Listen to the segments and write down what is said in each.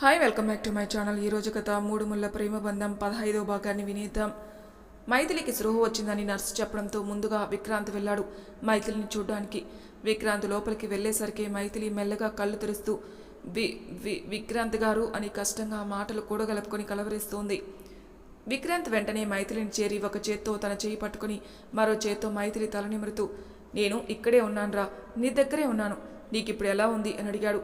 Hi welcome back to my channel ఈరోజు కథ మూడు ముళ్ళ ప్రేమ బంధం పదహైదవ భాగాన్ని వినేద్దాం. మైథిలికి స్రోహ వచ్చిందని నర్సు చెప్పడంతో ముందుగా విక్రాంత్ వెళ్ళాడు మైథిలిని చూడ్డానికి. విక్రాంత్ లోపలికి వెళ్ళేసరికి మైథిలి మెల్లగా కళ్ళు తెరుస్తూ వి వి విక్రాంత్ గారు అని కష్టంగా మాటలు కూడగలుపుకొని కలవరిస్తోంది. విక్రాంత్ వెంటనే మైథిలిని చేరి ఒక చేత్తో తన చేయి పట్టుకుని మరో చేత్తో మైథిలి తలనిమురుతూ నేను ఇక్కడే ఉన్నానురా నీ దగ్గరే ఉన్నాను. నీకిప్పుడు ఎలా ఉంది? అని అడిగాడు.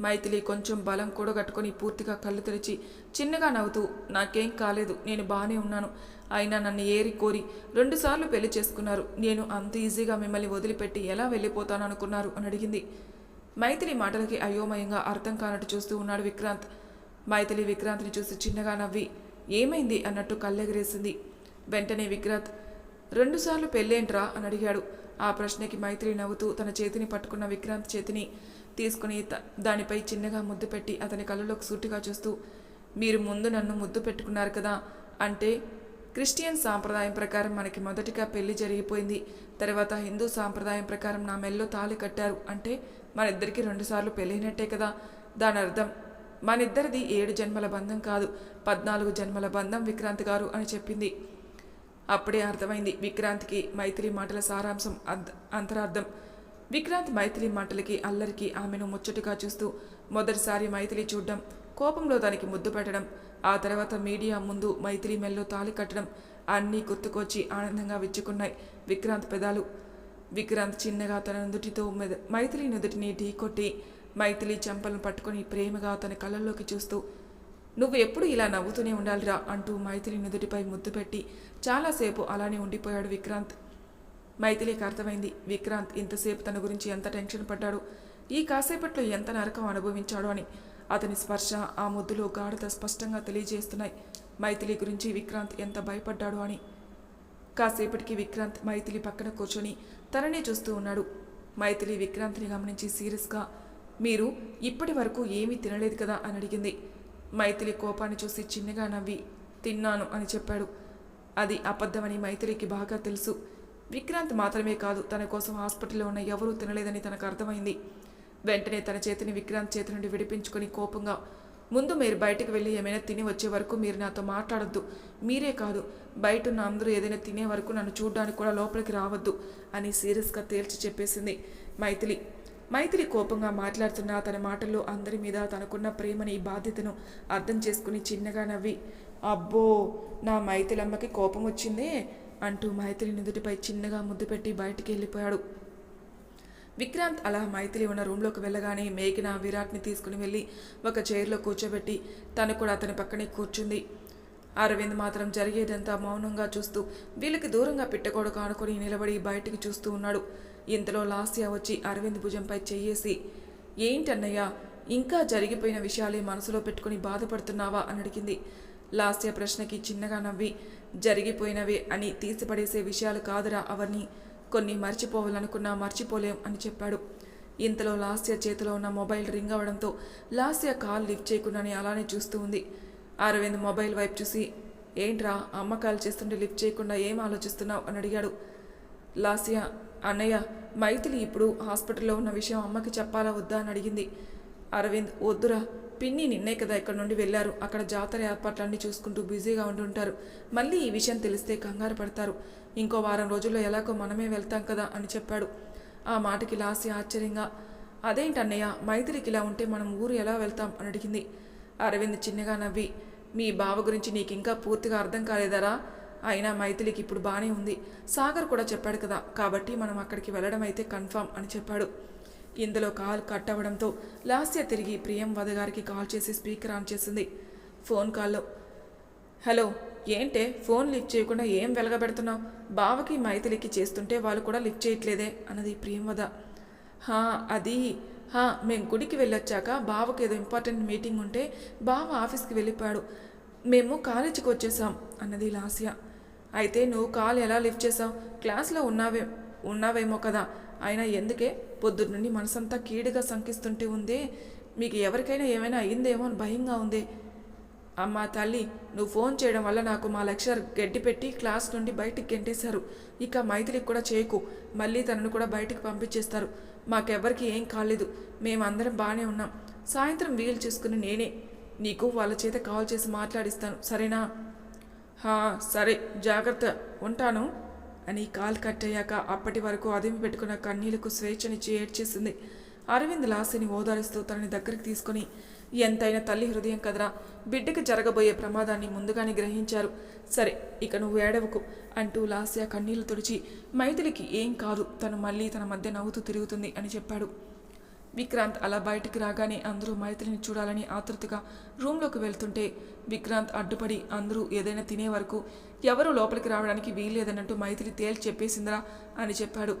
మైథిలి కొంచెం బలం కూడగట్టుకుని పూర్తిగా కళ్ళు తెరిచి చిన్నగా నవ్వుతూ నాకేం కాలేదు నేను బాగానే ఉన్నాను. అయినా నన్ను ఏరి కోరి రెండుసార్లు పెళ్ళి చేసుకున్నారు. నేను అంత ఈజీగా మిమ్మల్ని వదిలిపెట్టి ఎలా వెళ్ళిపోతాను అనుకున్నారు? అని అడిగింది. మైథిలి మాటలకి అయోమయంగా అర్థం కానట్టు చూస్తూ ఉన్నాడు విక్రాంత్. మైథిలి విక్రాంత్ని చూసి చిన్నగా నవ్వి ఏమైంది? అన్నట్టు కళ్ళెగరేసింది. వెంటనే విక్రాంత్ రెండుసార్లు పెళ్ళేంట్రా? అని అడిగాడు. ఆ ప్రశ్నకి మైత్రి నవ్వుతూ తన చేతిని పట్టుకున్న విక్రాంత్ చేతిని తీసుకుని త- దానిపై చిన్నగా ముద్దు పెట్టి అతని కళ్ళలోకి సూటిగా చూస్తూ మీరు ముందు నన్ను ముద్దు పెట్టుకున్నారు కదా అంటే క్రిస్టియన్ సాంప్రదాయం ప్రకారం మనకి మొదటిగా పెళ్ళి జరిగిపోయింది తర్వాత హిందూ సాంప్రదాయం ప్రకారం నా మెల్లో తాళి కట్టారు అంటే మన ఇద్దరికి రెండుసార్లు పెళ్ళైనట్టే కదా. దాని అర్థం మనిద్దరిది ఏడు జన్మల బంధం కాదు పద్నాలుగు జన్మల బంధం విక్రాంత్ గారు అని చెప్పింది. అప్పుడే అర్థమైంది విక్రాంత్కి మైత్రి మాటల సారాంశం అంతరార్థం. విక్రాంత్ మైథిలి మాటలకి అల్లరికి ఆమెను ముచ్చటగా చూస్తూ మొదటిసారి మైథిలి చూడ్డం కోపంలో దానికి ముద్దు పెట్టడం ఆ తర్వాత మీడియా ముందు మైథిలి మెల్లో తాళి కట్టడం అన్నీ గుర్తుకొచ్చి ఆనందంగా విచ్చుకున్నాయి విక్రాంత్ పెదాలు. విక్రాంత్ చిన్నగా తన నుదుటితో మైథిలి నుదుటిని ఢీకొట్టి మైథిలి చెంపలను పట్టుకొని ప్రేమగా తన కళ్ళల్లోకి చూస్తూ నువ్వు ఎప్పుడు ఇలా నవ్వుతూనే ఉండాలిరా అంటూ మైథిలి నుదుటిపై ముద్దు పెట్టి చాలాసేపు అలానే ఉండిపోయాడు విక్రాంత్. మైథిలికి అర్థమైంది. విక్రాంత్ ఇంతసేపు తన గురించి ఎంత టెన్షన్ పడ్డాడు? ఈ కాసేపట్లో ఎంత నరకం అనుభవించాడో అని. అతని స్పర్శ ఆ ముద్దులో గాఢత స్పష్టంగా తెలియజేస్తున్నాయి. మైథిలి గురించి విక్రాంత్ ఎంత భయపడ్డాడు అని. కాసేపటికి విక్రాంత్ మైథిలి పక్కన కూర్చొని తననే చూస్తూ ఉన్నాడు. మైథిలి విక్రాంత్ని గమనించి సీరియస్గా మీరు ఇప్పటి వరకు ఏమీ తినలేదు కదా? అని అడిగింది. మైథిలి కోపాన్ని చూసి చిన్నగా నవ్వి తిన్నాను అని చెప్పాడు. అది అబద్ధమని మైథిలికి బాగా తెలుసు. విక్రాంత్ మాత్రమే కాదు తన కోసం హాస్పిటల్లో ఉన్న ఎవరూ తినలేదని తనకు అర్థమైంది. వెంటనే తన చేతిని విక్రాంత్ చేతి నుండి విడిపించుకొని కోపంగా ముందు మీరు బయటకు వెళ్ళి ఏమైనా తిని వచ్చే వరకు మీరు నాతో మాట్లాడొద్దు. మీరే కాదు బయట ఉన్న అందరూ ఏదైనా తినే వరకు నన్ను చూడడానికి కూడా లోపలికి రావద్దు అని సీరియస్గా తేల్చి చెప్పేసింది మైథిలి. మైథిలి కోపంగా మాట్లాడుతున్న తన మాటల్లో అందరి మీద తనకున్న ప్రేమని బాధ్యతను అర్థం చేసుకుని చిన్నగా నవ్వి అబ్బో నా మైథిలమ్మకి కోపం వచ్చిందే? అంటూ మైథిలి నుదుటిపై చిన్నగా ముద్దు పెట్టి బయటికి వెళ్ళిపోయాడు. విక్రాంత్ అలా మైథిలి ఉన్న రూమ్లోకి వెళ్ళగానే మేఘన విరాట్ని తీసుకుని వెళ్ళి ఒక చైర్లో కూర్చోబెట్టి తను కూడా అతని పక్కనే కూర్చుంది. అరవింద్ మాత్రం జరిగేదంతా మౌనంగా చూస్తూ వీళ్ళకి దూరంగా పిట్టగోడ కానుకొని నిలబడి బయటికి చూస్తూ ఉన్నాడు. ఇంతలో లాస్య వచ్చి అరవింద్ భుజంపై చెయ్యేసి ఏంటన్నయ్యా ఇంకా జరిగిపోయిన విషయాలే మనసులో పెట్టుకుని బాధపడుతున్నావా? అని అడిగింది. లాస్య ప్రశ్నకి చిన్నగా నవ్వి జరిగిపోయినవే అని తీసిపడేసే విషయాలు కాదురా అవన్నీ కొన్ని మర్చిపోవాలనుకున్నా మర్చిపోలేం అని చెప్పాడు. ఇంతలో లాస్య చేతిలో ఉన్న మొబైల్ రింగ్ అవడంతో లాస్య కాల్ లిఫ్ట్ చేయకుండానే అలానే చూస్తూ ఉంది. అరవింద్ మొబైల్ వైపు చూసి ఏంట్రా అమ్మ కాల్ చేస్తుంటే లిఫ్ట్ చేయకుండా ఏం ఆలోచిస్తున్నావు? అని అడిగాడు. లాస్య అన్నయ్య మైథిలి ఇప్పుడు హాస్పిటల్లో ఉన్న విషయం అమ్మకి చెప్పాలా వద్దా? అని అడిగింది. అరవింద్ వద్దురా పిన్ని నిన్నే కదా ఇక్కడ నుండి వెళ్ళారు. అక్కడ జాతర ఏర్పాట్లన్నీ చూసుకుంటూ బిజీగా ఉంటుంటారు మళ్ళీ ఈ విషయం తెలిస్తే కంగారు పడతారు. ఇంకో వారం రోజుల్లో ఎలాగో మనమే వెళ్తాం కదా అని చెప్పాడు. ఆ మాటకి లాసి ఆశ్చర్యంగా అదేంటన్నయ్య మైత్రికి ఇలా ఉంటే మనం ఊరు ఎలా వెళ్తాం? అని అడిగింది. అరవింద్ చిన్నగా నవ్వి మీ బావ గురించి నీకు ఇంకా పూర్తిగా అర్థం కాలేదరా? అయినా మైథిలికి ఇప్పుడు బాగానే ఉంది. సాగర్ కూడా చెప్పాడు కదా కాబట్టి మనం అక్కడికి వెళ్ళడం అయితే కన్ఫామ్ అని చెప్పాడు. ఇందులో కాల్ కట్ అవ్వడంతో లాస్య తిరిగి ప్రియం వద గారికి కాల్ చేసి స్పీకర్ ఆన్ చేసింది. ఫోన్ కాల్లో హలో ఏంటే? ఫోన్ లిఫ్ట్ చేయకుండా ఏం వెలగబెడుతున్నావు? బావకి మైథిలికి చేస్తుంటే వాళ్ళు కూడా లిఫ్ట్ చేయట్లేదే అన్నది ప్రియంవద హా అది. హా మేము గుడికి వెళ్ళొచ్చాక బావకి ఏదో ఇంపార్టెంట్ మీటింగ్ ఉంటే బావ ఆఫీస్కి వెళ్ళిపోయాడు. మేము కాలేజీకి వచ్చేసాం అన్నది లాస్య. అయితే నువ్వు కాల్ ఎలా లిఫ్ట్ చేసావు? క్లాస్లో ఉన్నావే ఉన్నావేమో కదా. అయినా ఎందుకే? పొద్దున్న నుండి మనసంతా కీడుగా శంకిస్తుంటే ఉందే. మీకు ఎవరికైనా ఏమైనా అయిందేమో అని భయంగా ఉంది. అమ్మా తల్లి నువ్వు ఫోన్ చేయడం వల్ల నాకు మా లెక్చర్ గడ్డి పెట్టి క్లాస్ నుండి బయటికి గెంటేశారు. ఇక మైథిలికి కూడా చేయకు. మళ్ళీ తనను కూడా బయటికి పంపించేస్తారు. మాకెవ్వరికి ఏం కాలేదు. మేమందరం బాగానే ఉన్నాం. సాయంత్రం వీలు చేసుకుని నేనే. నీకు వాళ్ళ చేత కాల్ చేసి మాట్లాడిస్తాను. సరేనా? హా సరే. జాగ్రత్త. ఉంటాను. అని కాల్ కట్ అయ్యాక అప్పటి వరకు అదిమి పెట్టుకున్న కన్నీళ్ళకు స్వేచ్ఛనిచ్చి ఏడ్చేసింది. అరవింద్ లాస్యని ఓదారుస్తూ తనని దగ్గరికి తీసుకుని ఎంతైనా తల్లి హృదయం కదరా. బిడ్డకి జరగబోయే ప్రమాదాన్ని ముందుగానే గ్రహించారు. సరే ఇక నువ్వు ఏడవకు అంటూ లాస్య కన్నీళ్ళు తుడిచి మైథిలికి ఏం కాదు. తను మళ్ళీ తన మధ్య నవ్వుతూ తిరుగుతుంది అని చెప్పాడు. విక్రాంత్ అలా బయటికి రాగానే అందరూ మైత్రిని చూడాలని ఆతృతగా రూమ్లోకి వెళ్తుంటే విక్రాంత్ అడ్డుపడి అందరూ ఏదైనా తినే వరకు ఎవరూ లోపలికి రావడానికి వీల్లేదన్నట్టు మైత్రి తేల్చి చెప్పేసిందిరా అని చెప్పాడు.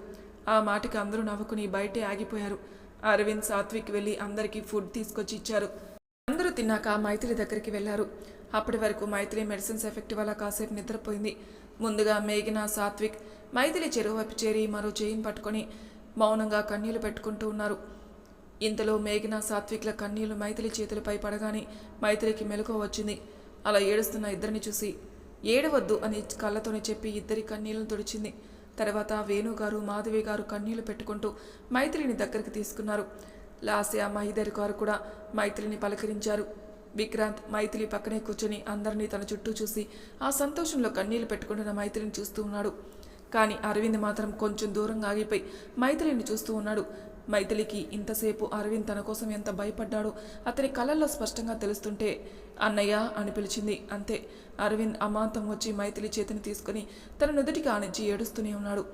ఆ మాటకి అందరూ నవ్వుకుని బయటే ఆగిపోయారు. అరవింద్ సాత్విక్ వెళ్ళి అందరికీ ఫుడ్ తీసుకొచ్చి ఇచ్చారు. అందరూ తిన్నాక మైత్రి దగ్గరికి వెళ్ళారు. అప్పటి వరకు మైత్రి మెడిసిన్స్ ఎఫెక్ట్ వల్ల కాసేపు నిద్రపోయింది. ముందుగా మేఘన సాత్విక్ మైథిలి చెరువు వైపు చేరి మరో చేయిని పట్టుకొని మౌనంగా కన్నీళ్ళు పెట్టుకుంటూ ఉన్నారు. ఇంతలో మేఘన సాత్విక్ల కన్నీళ్ళు మైథిలి చేతులపై పడగానే మైథిలికి మెలకువ వచ్చింది. అలా ఏడుస్తున్న ఇద్దరిని చూసి ఏడవద్దు అని కళ్ళతోనే చెప్పి ఇద్దరి కన్నీళ్ళను తుడిచింది. తర్వాత వేణు గారు మాధవి గారు కన్నీళ్ళు పెట్టుకుంటూ మైథిలిని దగ్గరికి తీసుకున్నారు. లాస్య మహిదర్ గారు కూడా మైథిలిని పలకరించారు. విక్రాంత్ మైథిలి పక్కనే కూర్చొని అందరినీ తన చుట్టూ చూసి ఆ సంతోషంలో కన్నీళ్ళు పెట్టుకుంటున్న మైథిలిని చూస్తూ ఉన్నాడు. కానీ అరవింద్ మాత్రం కొంచెం దూరంగా ఆగిపోయి మైథిలిని చూస్తూ ఉన్నాడు. మైథిలికి ఇంతసేపు అరవింద్ తన కోసం ఎంత భయపడ్డాడో అతని కళల్లో స్పష్టంగా తెలుస్తుంటే అన్నయ్య అని పిలిచింది. అంతే. అరవింద్ అమాంతం వచ్చి మైథిలి చేతిని తీసుకుని తన నుదుటికి ఆనించి ఏడుస్తూనే ఉన్నాడు.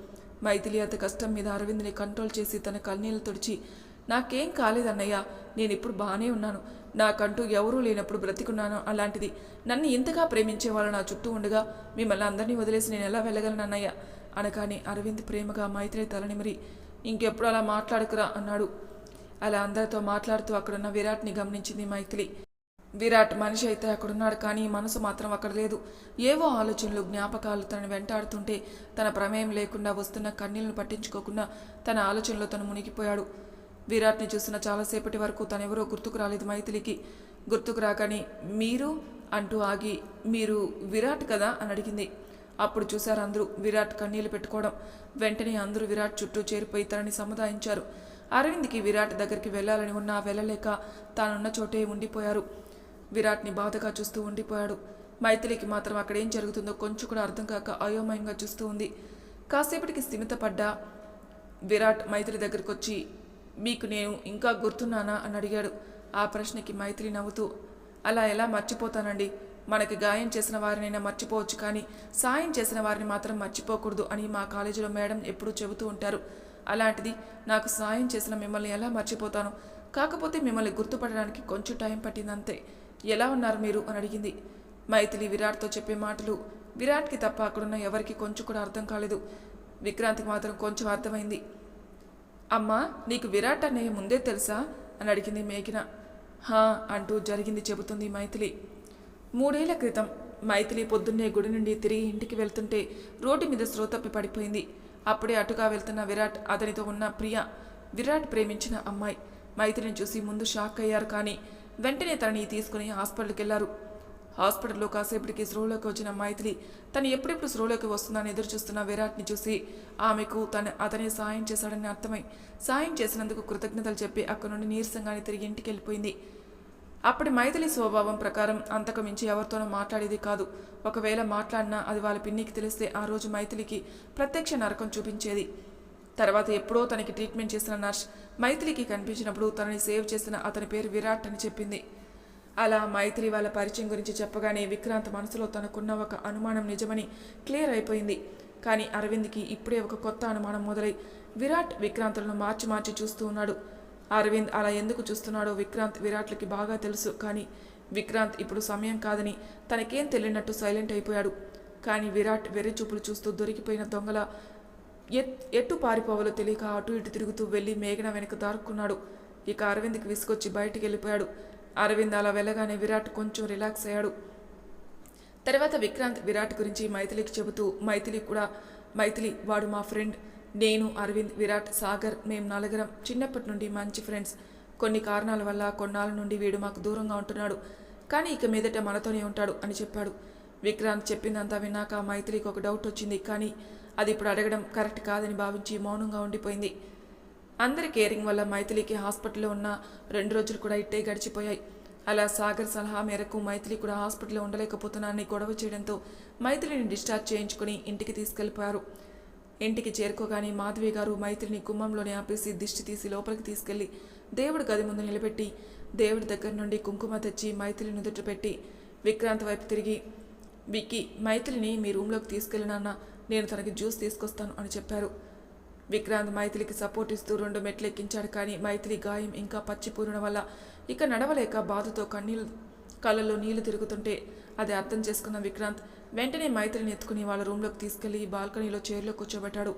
మైథిలి అత కష్టం మీద అరవింద్ని కంట్రోల్ చేసి తన కన్నీళ్ళు తుడిచి నాకేం కాలేదన్నయ్య నేను ఇప్పుడు బాగానే ఉన్నాను. నాకంటూ ఎవరూ లేనప్పుడు బ్రతికున్నాను అలాంటిది. నన్ను ఇంతగా ప్రేమించే వాళ్ళు నా చుట్టూ ఉండగా మిమ్మల్ని అందరినీ వదిలేసి నేను ఎలా వెళ్ళగలను అన్నయ్య? అనగానే అరవింద్ ప్రేమగా మైత్రి తలనిమిరి ఇంకెప్పుడు అలా మాట్లాడుకురా అన్నాడు. అలా అందరితో మాట్లాడుతూ అక్కడున్న విరాట్ని గమనించింది మైథిలి. విరాట్ మనిషి అయితే అక్కడున్నాడు కానీ మనసు మాత్రం అక్కడ లేదు. ఏవో ఆలోచనలు జ్ఞాపకాలు తనను వెంటాడుతుంటే తన ప్రమేయం లేకుండా వస్తున్న కన్నీళ్ళను పట్టించుకోకుండా తన ఆలోచనలో తను మునిగిపోయాడు. విరాట్ని చూసిన చాలాసేపటి వరకు తనెవరో గుర్తుకు రాలేదు మైథిలికి. గుర్తుకు రాగానే మీరు? అంటూ ఆగి మీరు విరాట్ కదా? అని అడిగింది. అప్పుడు చూశారు అందరూ విరాట్ కన్నీళ్ళు పెట్టుకోవడం. వెంటనే అందరూ విరాట్ చుట్టూ చేరిపోయి తనని సముదాయించారు. అరవింద్కి విరాట్ దగ్గరికి వెళ్ళాలని ఉన్నా వెళ్ళలేక తానున్న చోటే ఉండిపోయారు. విరాట్ని బాధగా చూస్తూ ఉండిపోయాడు. మైథిలికి మాత్రం అక్కడ ఏం జరుగుతుందో కొంచెం కూడా అర్థం కాక అయోమయంగా చూస్తూ ఉంది. కాసేపటికి స్థిమితపడ్డా విరాట్ మైత్రి దగ్గరికి వచ్చి మీకు నేను ఇంకా గుర్తున్నానా? అని అడిగాడు. ఆ ప్రశ్నకి మైత్రి నవ్వుతూ అలా ఎలా మర్చిపోతానండి? మనకి గాయం చేసిన వారినైనా మర్చిపోవచ్చు కానీ సాయం చేసిన వారిని మాత్రం మర్చిపోకూడదు అని మా కాలేజీలో మేడం ఎప్పుడూ చెబుతూ ఉంటారు. అలాంటిది నాకు సాయం చేసిన మిమ్మల్ని ఎలా మర్చిపోతాను? కాకపోతే మిమ్మల్ని గుర్తుపడడానికి కొంచెం టైం పట్టిందంతే. ఎలా ఉన్నారు మీరు? అని అడిగింది. మైథిలి విరాట్తో చెప్పే మాటలు విరాట్కి తప్ప అక్కడున్న ఎవరికి కొంచెం కూడా అర్థం కాలేదు. విక్రాంతికి మాత్రం కొంచెం అర్థమైంది. అమ్మా నీకు విరాట్ అనే ముందే తెలుసా? అని అడిగింది మేఘన. హా అంటూ జరిగింది చెబుతుంది మైథిలి. మూడేళ్ళ క్రితం మైథిలి పొద్దున్నే గుడి నుండి తిరిగి ఇంటికి వెళ్తుంటే రోడ్డు మీద శ్రోతప్పి పడిపోయింది. అప్పుడే అటుగా వెళ్తున్న విరాట్ అతనితో ఉన్న ప్రియ విరాట్ ప్రేమించిన అమ్మాయి. మైథిలిని చూసి ముందు షాక్ అయ్యారు కానీ వెంటనే తనని తీసుకుని హాస్పిటల్కి వెళ్ళారు హాస్పిటల్లో కాసేపటికి స్రోలోకి వచ్చిన మైథిలి తను ఎప్పుడెప్పుడు స్రోలోకి వస్తుందని ఎదురు చూస్తున్న విరాట్ని చూసి ఆమెకు తన అతనే సాయం చేశాడని అర్థమై సాయం చేసినందుకు కృతజ్ఞతలు చెప్పి అక్కడి నుండి నీరసంగానే తిరిగి ఇంటికి వెళ్ళిపోయింది. అప్పటి మైథిలి స్వభావం ప్రకారం అంతకు మించి ఎవరితోనూ మాట్లాడేది కాదు. ఒకవేళ మాట్లాడినా అది వాళ్ళ పిన్నికి తెలిస్తే ఆ రోజు మైథిలికి ప్రత్యక్ష నరకం చూపించేది. తర్వాత ఎప్పుడో తనకి ట్రీట్మెంట్ చేసిన నర్స్ మైథిలికి కనిపించినప్పుడు తనని సేవ్ చేసిన అతని పేరు విరాట్ అని చెప్పింది. అలా మైత్రి వాళ్ళ పరిచయం గురించి చెప్పగానే విక్రాంత్ మనసులో తనకున్న ఒక అనుమానం నిజమని క్లియర్ అయిపోయింది. కానీ అరవింద్కి ఇప్పుడే ఒక కొత్త అనుమానం మొదలై విరాట్ విక్రాంతులను మార్చి మార్చి చూస్తూ ఉన్నాడు. అరవింద్ అలా ఎందుకు చూస్తున్నాడో విక్రాంత్ విరాట్లకి బాగా తెలుసు. కానీ విక్రాంత్ ఇప్పుడు సమయం కాదని తనకేం తెలియనట్టు సైలెంట్ అయిపోయాడు. కానీ విరాట్ వెర్రి చూపులు చూస్తూ దొరికిపోయిన దొంగల ఎట్టు పారిపోవాలో తెలియక అటు ఇటు తిరుగుతూ వెళ్ళి మేఘన వెనక దారుక్కున్నాడు ఇక అరవింద్కి విసుకొచ్చి బయటికి వెళ్ళిపోయాడు. అరవింద్ అలా వెళ్ళగానే విరాట్ కొంచెం రిలాక్స్ అయ్యాడు. తర్వాత విక్రాంత్ విరాట్ గురించి మైథిలికి చెబుతూ మైథిలి కూడా మైథిలి వాడు మా ఫ్రెండ్. నేను అరవింద్ విరాట్ సాగర్ మేము నలుగురం చిన్నప్పటి నుండి మంచి ఫ్రెండ్స్. కొన్ని కారణాల వల్ల కొన్నాళ్ళ నుండి వీడు మాకు దూరంగా ఉంటున్నాడు. కానీ ఇక మీదట మనతోనే ఉంటాడు అని చెప్పాడు. విక్రాంత్ చెప్పిందంతా విన్నాక మైత్రికి ఒక డౌట్ వచ్చింది. కానీ అది ఇప్పుడు అడగడం కరెక్ట్ కాదని భావించి మౌనంగా ఉండిపోయింది. అందరి కేరింగ్ వల్ల మైథిలికి హాస్పిటల్లో ఉన్న రెండు రోజులు కూడా ఇట్టే గడిచిపోయాయి. అలా సాగర్ సలహా మేరకు మైథిలి కూడా హాస్పిటల్లో ఉండలేకపోతున్నానని గొడవ చేయడంతో మైథిలిని డిశ్చార్జ్ చేయించుకుని ఇంటికి తీసుకెళ్ళిపోయారు ఇంటికి చేరుకోగానే మాధవి గారు మైత్రిని గుమ్మంలోనే ఆపేసి దిష్టి తీసి లోపలికి తీసుకెళ్ళి దేవుడు గది ముందు నిలబెట్టి దేవుడి దగ్గర నుండి కుంకుమ తెచ్చి మైత్రిని నుదుట పెట్టి విక్రాంత్ వైపు తిరిగి విక్కీ మైత్రిని మీ రూమ్లోకి తీసుకెళ్ళినాన్న నేను తనకి జ్యూస్ తీసుకొస్తాను అని చెప్పారు. విక్రాంత్ మైథిలికి సపోర్ట్ ఇస్తూ రెండు మెట్లు ఎక్కించాడు కానీ మైథిలి గాయం ఇంకా పచ్చిపూరడం వల్ల ఇక నడవలేక బాధతో కన్నీళ్ళు కళ్ళల్లో నీళ్ళు తిరుగుతుంటే అది అర్థం చేసుకున్న విక్రాంత్ వెంటనే మైత్రిని ఎత్తుకుని వాళ్ళ రూమ్లోకి తీసుకెళ్ళి బాల్కనీలో చైర్లో కూర్చోబెట్టాడు.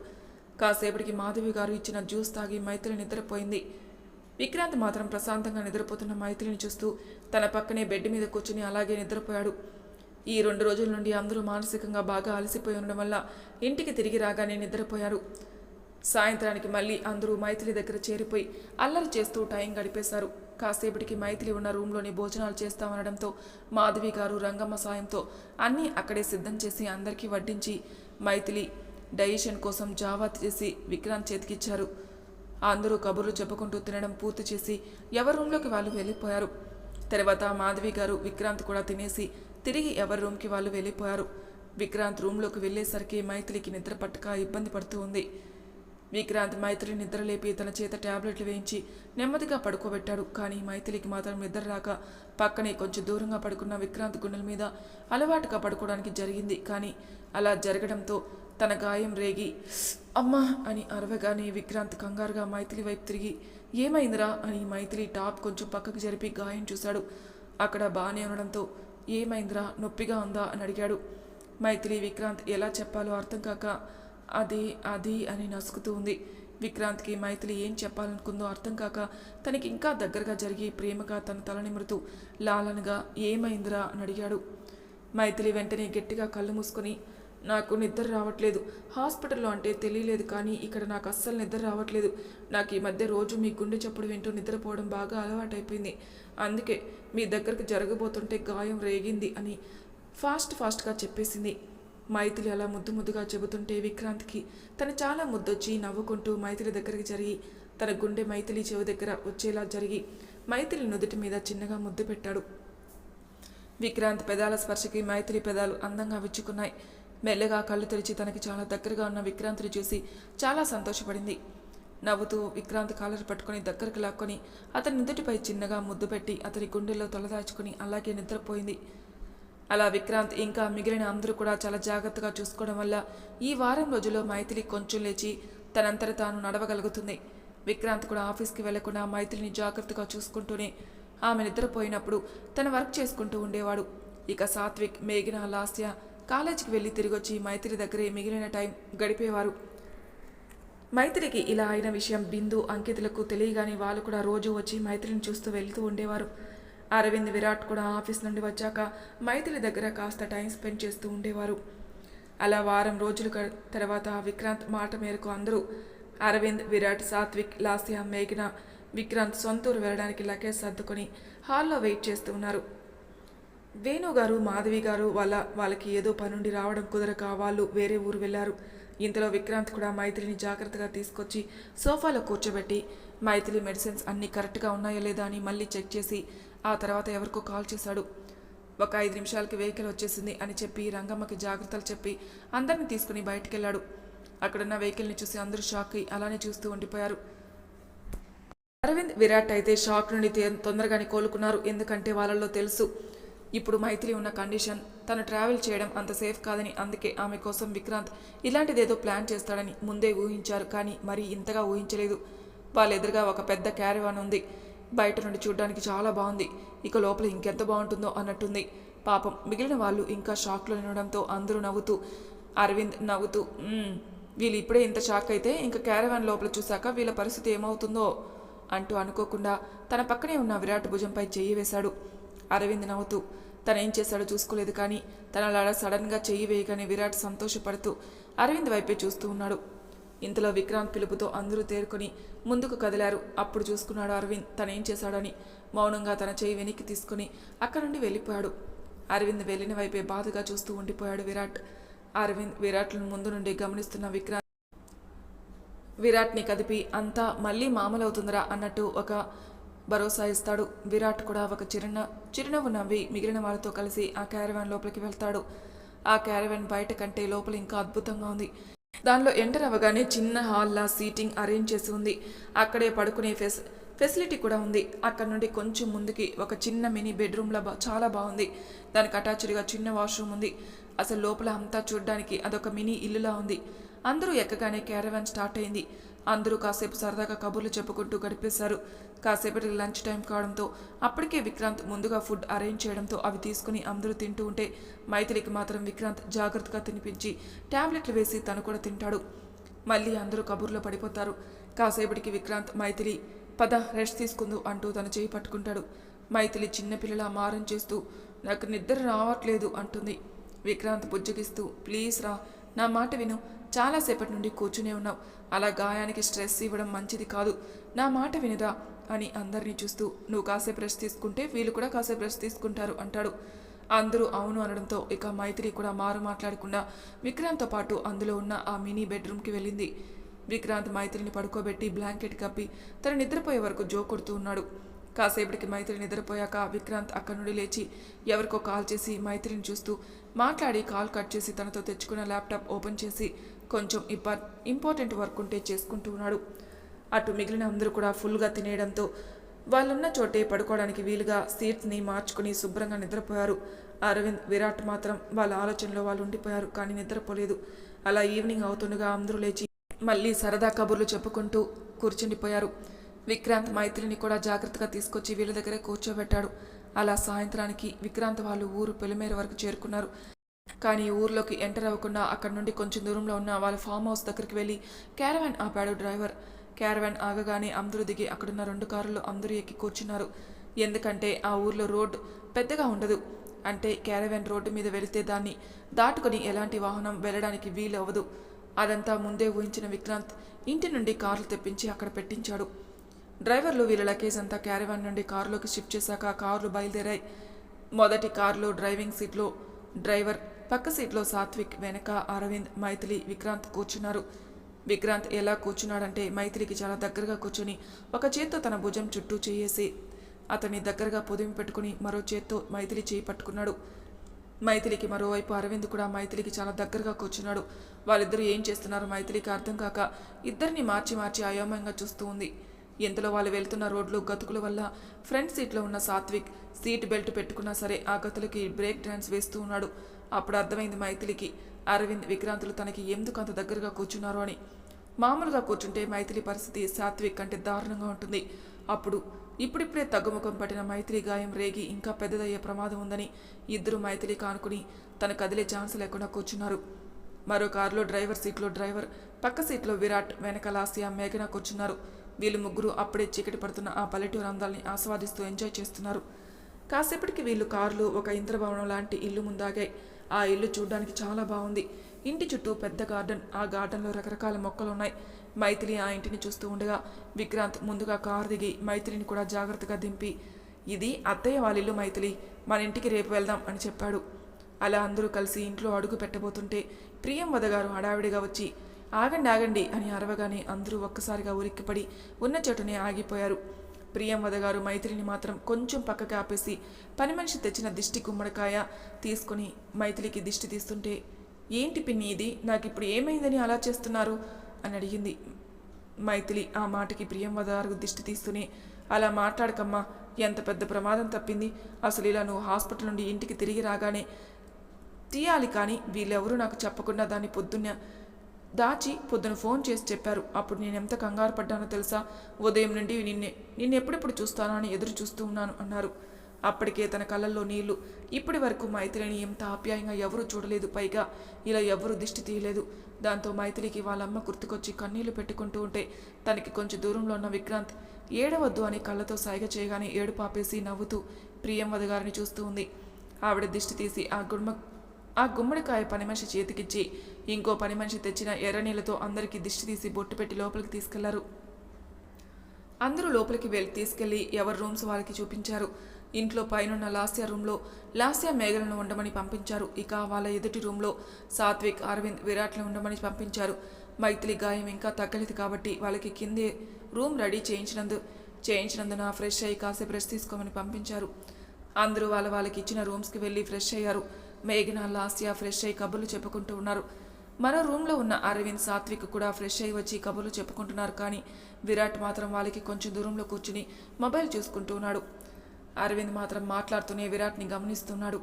కాసేపటికి మాధవి గారు ఇచ్చిన జ్యూస్ తాగి మైత్రి నిద్రపోయింది. విక్రాంత్ మాత్రం ప్రశాంతంగా నిద్రపోతున్న మైత్రిని చూస్తూ తన పక్కనే బెడ్ మీద కూర్చుని అలాగే నిద్రపోయాడు. ఈ రెండు రోజుల నుండి అందరూ మానసికంగా బాగా అలసిపోయి ఉండడం వల్ల ఇంటికి తిరిగి రాగానే నిద్రపోయారు. సాయంత్రానికి మళ్ళీ అందరూ మైత్రి దగ్గర చేరిపోయి అల్లరి చేస్తూ టైం గడిపేశారు. కాసేపటికి మైథిలి ఉన్న రూమ్లోని భోజనాలు చేస్తామనడంతో మాధవి గారు రంగమ్మ సాయంతో అన్నీ అక్కడే సిద్ధం చేసి అందరికీ వడ్డించి మైథిలి డైజెషన్ కోసం జావా చేసి విక్రాంత్ చేతికిచ్చారు. అందరూ కబుర్లు చెప్పుకుంటూ తినడం పూర్తి చేసి ఎవరి రూమ్లోకి వాళ్ళు వెళ్ళిపోయారు. తర్వాత మాధవి గారు విక్రాంత్ కూడా తినేసి తిరిగి ఎవరి రూమ్కి వాళ్ళు వెళ్ళిపోయారు. విక్రాంత్ రూమ్లోకి వెళ్ళేసరికి మైథిలికి నిద్ర పట్టక ఇబ్బంది పడుతూ ఉంది. విక్రాంత్ మైత్రి నిద్రలేపి తన చేత టాబ్లెట్లు వేయించి నెమ్మదిగా పడుకోబెట్టాడు. కానీ మైథిలికి మాత్రం నిద్ర రాక పక్కనే కొంచెం దూరంగా పడుకున్న విక్రాంత్ గుండెల మీద అలవాటుగా పడుకోవడానికి జరిగింది. కానీ అలా జరగడంతో తన గాయం రేగి అమ్మా అని అరవగానే విక్రాంత్ కంగారుగా మైథిలి వైపు తిరిగి ఏమైందిరా? అని మైథిలి టాప్ కొంచెం పక్కకు జరిపి గాయం చూశాడు. అక్కడ బాగానే ఉండడంతో ఏమైందిరా? నొప్పిగా ఉందా? అని అడిగాడు. మైథిలి విక్రాంత్ ఎలా చెప్పాలో అర్థం కాక అది అది అని నసుకుతూ ఉంది. విక్రాంత్కి మైథిలి ఏం చెప్పాలనుకుందో అర్థం కాక తనకి ఇంకా దగ్గరగా జరిగి ప్రేమగా తన తల నిమురుతూ లాలనగా ఏమైందిరా అని అడిగాడు. మైథిలి వెంటనే గట్టిగా కళ్ళు మూసుకొని నాకు నిద్ర రావట్లేదు. హాస్పిటల్లో అంటే తెలియలేదు కానీ ఇక్కడ నాకు అస్సలు నిద్ర రావట్లేదు. నాకు ఈ మధ్య రోజు మీ గుండె చప్పుడు వింటూ నిద్రపోవడం బాగా అలవాటైపోయింది. అందుకే మీ దగ్గరకు జరగబోతుంటే గాయం రేగింది అని ఫాస్ట్ ఫాస్ట్గా చెప్పేసింది. మైథిలి అలా ముద్దు ముద్దుగా చెబుతుంటే విక్రాంత్కి తను చాలా ముద్దొచ్చి నవ్వుకుంటూ మైథిలి దగ్గరికి జరిగి తన గుండె మైథిలి చెవి దగ్గర వచ్చేలా జరిగి మైథిలి నుదుటి మీద చిన్నగా ముద్దు పెట్టాడు. విక్రాంత్ పెదాల స్పర్శకి మైథిలి పెదాలు అందంగా విచ్చుకున్నాయి. మెల్లగా కళ్ళు తెరిచి తనకి చాలా దగ్గరగా ఉన్న విక్రాంత్ని చూసి చాలా సంతోషపడింది. నవ్వుతూ విక్రాంత్ కాలర్ పట్టుకొని దగ్గరకు లాక్కొని అతని నుదుటిపై చిన్నగా ముద్దు పెట్టి అతని గుండెల్లో తొలదాచుకుని అలాగే నిద్రపోయింది. అలా విక్రాంత్ ఇంకా మిగిలిన అందరూ కూడా చాలా జాగ్రత్తగా చూసుకోవడం వల్ల ఈ వారం రోజుల్లో మైథిలి కొంచెం లేచి తనంతట తాను నడవగలుగుతుంది. విక్రాంత్ కూడా ఆఫీస్కి వెళ్ళకుండా మైథిలిని జాగ్రత్తగా చూసుకుంటూనే ఆమె నిద్రపోయినప్పుడు తన వర్క్ చేసుకుంటూ ఉండేవాడు. ఇక సాత్విక్ మేఘన లాస్య కాలేజీకి వెళ్ళి తిరిగొచ్చి మైత్రి దగ్గరే మిగిలిన టైం గడిపేవారు. మైత్రికి ఇలా అయిన విషయం బిందు అంకితులకు తెలియగానే వాళ్ళు కూడా రోజు వచ్చి మైత్రిని చూస్తూ వెళ్తూ ఉండేవారు. అరవింద్ విరాట్ కూడా ఆఫీస్ నుండి వచ్చాక మైథిలి దగ్గర కాస్త టైం స్పెండ్ చేస్తూ ఉండేవారు. అలా వారం రోజుల తర్వాత విక్రాంత్ మాట మేరకు అందరూ అరవింద్ విరాట్ సాత్విక్ లాస్యా మేఘన విక్రాంత్ సొంతూరు వెళ్ళడానికి లగేజ్ సర్దుకొని హాల్లో వెయిట్ చేస్తూ ఉన్నారు. వేణు గారు మాధవి గారు వాళ్ళ వాళ్ళకి ఏదో పనుండి రావడం కుదరక వాళ్ళు వేరే ఊరు వెళ్ళారు. ఇంతలో విక్రాంత్ కూడా మైథిలిని జాగ్రత్తగా తీసుకొచ్చి సోఫాలో కూర్చోబెట్టి మైథిలి మెడిసిన్స్ అన్నీ కరెక్ట్గా ఉన్నాయో లేదా అని మళ్ళీ చెక్ చేసి ఆ తర్వాత ఎవరికో కాల్ చేశాడు. ఒక ఐదు నిమిషాలకి వెహికల్ వచ్చేసింది అని చెప్పి రంగమ్మకి జాగ్రత్తలు చెప్పి అందరిని తీసుకుని బయటికి వెళ్ళాడు అక్కడున్న వెహికల్ని చూసి అందరూ షాక్ అయి అలానే చూస్తూ ఉండిపోయారు. అరవింద్ విరాట్ అయితే షాక్ నుండి తొందరగానే కోలుకున్నారు. ఎందుకంటే వాళ్ళల్లో తెలుసు ఇప్పుడు మైత్రి ఉన్న కండిషన్. తను ట్రావెల్ చేయడం అంత సేఫ్ కాదని అందుకే ఆమె కోసం విక్రాంత్ ఇలాంటిదేదో ప్లాన్ చేస్తాడని ముందే ఊహించారు. కానీ మరీ ఇంతగా ఊహించలేదు. వాళ్ళెదురుగా ఒక పెద్ద క్యారవాన్ ఉంది. బయట నుండి చూడడానికి చాలా బాగుంది. ఇక లోపల ఇంకెంత బాగుంటుందో అన్నట్టుంది. పాపం మిగిలిన వాళ్ళు ఇంకా షాక్లో నినడంతో అందరూ నవ్వుతూ అరవింద్ నవ్వుతూ వీళ్ళు ఇప్పుడే ఇంత షాక్ అయితే ఇంకా క్యారవాన్ లోపల చూశాక వీళ్ళ పరిస్థితి ఏమవుతుందో అంటూ అనుకోకుండా తన పక్కనే ఉన్న విరాట్ భుజంపై చెయ్యి వేశాడు. అరవింద్ నవ్వుతూ తనేం చేశాడో చూసుకోలేదు కానీ తన లాడ సడన్గా చెయ్యి వేయగానే విరాట్ సంతోషపడుతూ అరవింద్ వైపే చూస్తూ ఉన్నాడు. ఇంతలో విక్రాంత్ పిలుపుతో అందరూ తేరుకొని ముందుకు కదిలారు. అప్పుడు చూసుకున్నాడు అరవింద్. తనేం చేశాడని మౌనంగా తన చెయ్యి వెనక్కి తీసుకుని అక్కడి నుండి వెళ్ళిపోయాడు. అరవింద్ వెళ్ళిన వైపే బాధగా చూస్తూ ఉండిపోయాడు విరాట్. అరవింద్ విరాట్లను ముందు నుండి గమనిస్తున్న విక్రాంత్ విరాట్ని కదిపి అంతా మళ్ళీ మామలవుతుందిరా అన్నట్టు ఒక భరోసా ఇస్తాడు. విరాట్ కూడా ఒక చిరున చిరునవ్వు నవ్వి మిగిలిన వాళ్ళతో కలిసి ఆ క్యారవాన్ లోపలికి వెళ్తాడు. ఆ క్యారవాన్ బయట కంటే లోపల ఇంకా అద్భుతంగా ఉంది. దానిలో ఎంటర్ అవ్వగానే చిన్న హాల్లా సీటింగ్ అరేంజ్ చేసి ఉంది. అక్కడే పడుకునే ఫెస్ ఫెసిలిటీ కూడా ఉంది. అక్కడ నుండి కొంచెం ముందుకి ఒక చిన్న మినీ బెడ్రూమ్లా బా చాలా బాగుంది. దానికి అటాచ్డ్గా చిన్న వాష్రూమ్ ఉంది. అసలు లోపల అంతా చూడడానికి అదొక మినీ ఇల్లులా ఉంది. అందరూ ఎక్కగానే క్యారవాన్ స్టార్ట్ అయింది. అందరూ కాసేపు సరదాగా కబుర్లు చెప్పుకుంటూ గడిపేశారు. కాసేపటికి లంచ్ టైం కావడంతో అప్పటికే విక్రాంత్ ముందుగా ఫుడ్ అరేంజ్ చేయడంతో అవి తీసుకుని అందరూ తింటూ ఉంటే మైథిలికి మాత్రం విక్రాంత్ జాగ్రత్తగా తినిపించి ట్యాబ్లెట్లు వేసి తను కూడా తింటాడు. మళ్ళీ అందరూ కబుర్లో పడిపోతారు. కాసేపటికి విక్రాంత్ మైథిలి పద రెస్ట్ తీసుకుందు అంటూ తన చేయి పట్టుకుంటాడు. మైథిలి చిన్నపిల్లలా మారం చేస్తూ నాకు నిద్ర రావట్లేదు అంటుంది. విక్రాంత్ బుజ్జగిస్తూ ప్లీజ్ రా నా మాట విను. చాలాసేపటి నుండి కూర్చునే ఉన్నావు. అలా గాయానికి స్ట్రెస్ ఇవ్వడం మంచిది కాదు. నా మాట వినరా అని అందరినీ చూస్తూ నువ్వు కాసేపు రెస్ట్ తీసుకుంటే వీళ్ళు కూడా కాసేపు రెస్ట్ తీసుకుంటారు అంటాడు. అందరూ అవును అనడంతో ఇక మైత్రి కూడా మారు మాట్లాడకుండా విక్రాంత్తో పాటు అందులో ఉన్న ఆ మినీ బెడ్రూమ్కి వెళ్ళింది. విక్రాంత్ మైత్రిని పడుకోబెట్టి బ్లాంకెట్ కప్పి తన నిద్రపోయే వరకు జో కొడుతూ ఉన్నాడు. కాసేపటికి మైత్రి నిద్రపోయాక విక్రాంత్ అక్కడి నుండి లేచి ఎవరికో కాల్ చేసి మైత్రిని చూస్తూ మాట్లాడి కాల్ కట్ చేసి తనతో తెచ్చుకున్న ల్యాప్టాప్ ఓపెన్ చేసి కొంచెం ఇప్ప ఇంపార్టెంట్ వర్క్ ఉంటే చేసుకుంటూ ఉన్నాడు. అటు మిగిలిన అందరూ కూడా ఫుల్గా తినేయడంతో వాళ్ళున్న చోటే పడుకోవడానికి వీలుగా సీట్స్ని మార్చుకుని శుభ్రంగా నిద్రపోయారు. అరవింద్ విరాట్ మాత్రం వాళ్ళ ఆలోచనలో వాళ్ళు ఉండిపోయారు కానీ నిద్రపోలేదు. అలా ఈవినింగ్ అవుతుండగా అందరూ లేచి మళ్ళీ సరదా కబుర్లు చెప్పుకుంటూ కూర్చుండిపోయారు. విక్రాంత్ మైత్రిని కూడా జాగ్రత్తగా తీసుకొచ్చి వీళ్ళ దగ్గరే కూర్చోబెట్టాడు. అలా సాయంత్రానికి విక్రాంత్ వాళ్ళు ఊరు పెలిమేర వరకు చేరుకున్నారు. కానీ ఊర్లోకి ఎంటర్ అవ్వకుండా అక్కడ నుండి కొంచెం దూరంలో ఉన్న వాళ్ళ ఫామ్ హౌస్ దగ్గరికి వెళ్ళి క్యారవాన్ ఆపాడు డ్రైవర్. క్యారవాన్ ఆగగానే అందరూ దిగి అక్కడున్న రెండు కారుల్లో అందరూ ఎక్కి కూర్చున్నారు. ఎందుకంటే ఆ ఊర్లో రోడ్డు పెద్దగా ఉండదు. అంటే క్యారవాన్ రోడ్డు మీద వెళితే దాన్ని దాటుకొని ఎలాంటి వాహనం వెళ్ళడానికి వీలు అవ్వదు అదంతా ముందే ఊహించిన విక్రాంత్ ఇంటి నుండి కార్లు తెప్పించి అక్కడ పెట్టించాడు. డ్రైవర్లు వీళ్ళ లగేజ్ అంతా క్యారవాన్ నుండి కారులోకి షిఫ్ట్ చేశాక కార్లు బయలుదేరాయి. మొదటి కారులో డ్రైవింగ్ సీట్లో డ్రైవర్ పక్క సీట్లో సాత్విక్ వెనక అరవింద్ మైథిలి విక్రాంత్ కూర్చున్నారు. విక్రాంత్ ఎలా కూర్చున్నాడంటే మైత్రికి చాలా దగ్గరగా కూర్చుని ఒక చేత్తో తన భుజం చుట్టూ చేయేసి అతన్ని దగ్గరగా పొదిమి పెట్టుకుని మరో చేత్తో మైథిలి చేయి పట్టుకున్నాడు. మైథిలికి మరోవైపు అరవింద్ కూడా మైథిలికి చాలా దగ్గరగా కూర్చున్నాడు. వాళ్ళిద్దరూ ఏం చేస్తున్నారో మైథిలికి అర్థం కాక ఇద్దరిని మార్చి మార్చి అయోమయంగా చూస్తూ ఉంది. ఇంతలో వాళ్ళు వెళ్తున్న రోడ్లు గతుకుల వల్ల ఫ్రంట్ సీట్లో ఉన్న సాత్విక్ సీట్ బెల్ట్ పెట్టుకున్నా సరే ఆ గతులకి బ్రేక్ డ్యాన్స్ వేస్తూ ఉన్నాడు. అప్పుడు అర్థమైంది మైథిలికి అరవింద్ విక్రాంతులు తనకి ఎందుకు అంత దగ్గరగా కూర్చున్నారో అని. మామూలుగా కూర్చుంటే మైథిలి పరిస్థితి సాత్విక్ కంటే దారుణంగా ఉంటుంది. అప్పుడు ఇప్పుడిప్పుడే తగ్గుముఖం పట్టిన మైత్రి గాయం రేగి ఇంకా పెద్దదయ్యే ప్రమాదం ఉందని ఇద్దరు మైథిలి కానుకుని తన కదిలే ఛాన్స్ లేకుండా కూర్చున్నారు. మరో కారులో డ్రైవర్ సీట్లో డ్రైవర్ పక్క సీట్లో విరాట్ వెనకలాసియా మేఘన కూర్చున్నారు. వీళ్ళు ముగ్గురు అప్పుడే చీకటి పడుతున్న ఆ పల్లెటూరు అందాల్ని ఆస్వాదిస్తూ ఎంజాయ్ చేస్తున్నారు. కాసేపటికి వీళ్ళు కార్లు ఒక ఇంద్రభవనం లాంటి ఇల్లు ముందాగాయి. ఆ ఇల్లు చూడడానికి చాలా బాగుంది. ఇంటి చుట్టూ పెద్ద గార్డెన్ ఆ గార్డెన్లో రకరకాల మొక్కలు ఉన్నాయి మైత్రి ఆ ఇంటిని చూస్తూ ఉండగా విక్రాంత్ ముందుగా కారు దిగి మైత్రిని కూడా జాగ్రత్తగా దింపి ఇది అత్తయ్య వాళ్ళ ఇల్లు మైథిలి మన ఇంటికి రేపు వెళ్దాం అని చెప్పాడు. అలా అందరూ కలిసి ఇంట్లో అడుగు పెట్టబోతుంటే ప్రియం వదగారు హడావిడిగా వచ్చి ఆగండి ఆగండి అని అరవగానే అందరూ ఒక్కసారిగా ఉరిక్కిపడి ఉన్న చోటనే ఆగిపోయారు. ప్రియం వదగారు మైత్రిని మాత్రం కొంచెం పక్కకి ఆపేసి పని మనిషి తెచ్చిన దిష్టి గుమ్మడికాయ తీసుకుని మైత్రికి దిష్టి తీస్తుంటే ఏంటి పిన్ని ఇది? నాకు ఇప్పుడు ఏమైందని అలా చేస్తున్నారు? అని అడిగింది. మైథిలి ఆ మాటకి ప్రియం వదగారు దిష్టి తీస్తూనే అలా మాట్లాడకమ్మా ఎంత పెద్ద ప్రమాదం తప్పింది. అసలు ఇలా నువ్వు హాస్పిటల్ నుండి ఇంటికి తిరిగి రాగానే తీయాలి కానీ వీళ్ళెవరూ నాకు చెప్పకుండా దాన్ని పొద్దున్న దాచి పొద్దున ఫోన్ చేసి చెప్పారు. అప్పుడు నేను ఎంత కంగారు పడ్డానో తెలుసా? ఉదయం నుండి నిన్నే నిన్ను ఎప్పుడెప్పుడు చూస్తానా అని ఎదురు చూస్తూ ఉన్నాను అన్నారు. అప్పటికే తన కళ్ళల్లో నీళ్ళు. ఇప్పటి వరకు మైథిలిని ఎంత ఆప్యాయంగా ఎవరూ చూడలేదు. పైగా ఇలా ఎవరూ దిష్టి తీయలేదు. దాంతో మైథిలికి వాళ్ళమ్మ గుర్తుకొచ్చి కన్నీళ్ళు పెట్టుకుంటూ ఉంటే తనకి కొంచెం దూరంలో ఉన్న విక్రాంత్ ఏడవద్దు అని కళ్ళతో సాయిగ చేయగానే ఏడు పాపేసి నవ్వుతూ ప్రియం వదగారిని చూస్తూ ఉంది. ఆవిడ దిష్టి తీసి ఆ గుమ్మ ఆ గుమ్మడికాయ పని మనిషి చేతికిచ్చి ఇంకో పని మనిషి తెచ్చిన ఎర్రనీళ్ళతో అందరికీ దిష్టి తీసి బొట్టు పెట్టి లోపలికి తీసుకెళ్ళారు. అందరూ లోపలికి వెళ్ళి తీసుకెళ్ళి ఎవరి రూమ్స్ వాళ్ళకి చూపించారు. ఇంట్లో పైనున్న లాస్య రూమ్లో లాస్య మేఘలను ఉండమని పంపించారు. ఇక వాళ్ళ ఎదుటి రూమ్లో సాత్విక్ అరవింద్ విరాట్ని ఉండమని పంపించారు. మైథిలి గాయం ఇంకా తగ్గలేదు కాబట్టి వాళ్ళకి కిందే రూమ్ రెడీ చేయించినందు చేయించినందున ఫ్రెష్ అయ్యి కాసేపు రెస్ట్ తీసుకోమని పంపించారు. అందరూ వాళ్ళ వాళ్ళకి ఇచ్చిన రూమ్స్కి వెళ్ళి ఫ్రెష్ అయ్యారు. మేఘన లాస్య ఫ్రెష్ అయ్యి కబుర్లు చెప్పుకుంటూ ఉన్నారు. మరో రూమ్లో ఉన్న అరవింద్ సాత్విక్ కూడా ఫ్రెష్ అయ్యి వచ్చి కబుర్లు చెప్పుకుంటున్నారు కానీ విరాట్ మాత్రం వాళ్ళకి కొంచెం దూరంలో కూర్చుని మొబైల్ చూసుకుంటూ ఉన్నాడు. అరవింద్ మాత్రం మాట్లాడుతూనే విరాట్ని గమనిస్తున్నాడు.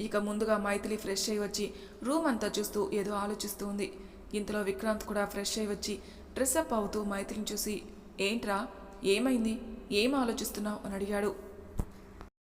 ఇక ముందుగా మైథిలి ఫ్రెష్ అయ్యి వచ్చి రూమ్ అంతా చూస్తూ ఏదో ఆలోచిస్తూ ఉంది. ఇంతలో విక్రాంత్ కూడా ఫ్రెష్ అయ్యి వచ్చి డ్రెస్అప్ అవుతూ మైథిలిని చూసి ఏంట్రా? ఏమైంది? ఏం ఆలోచిస్తున్నావు? అని అడిగాడు.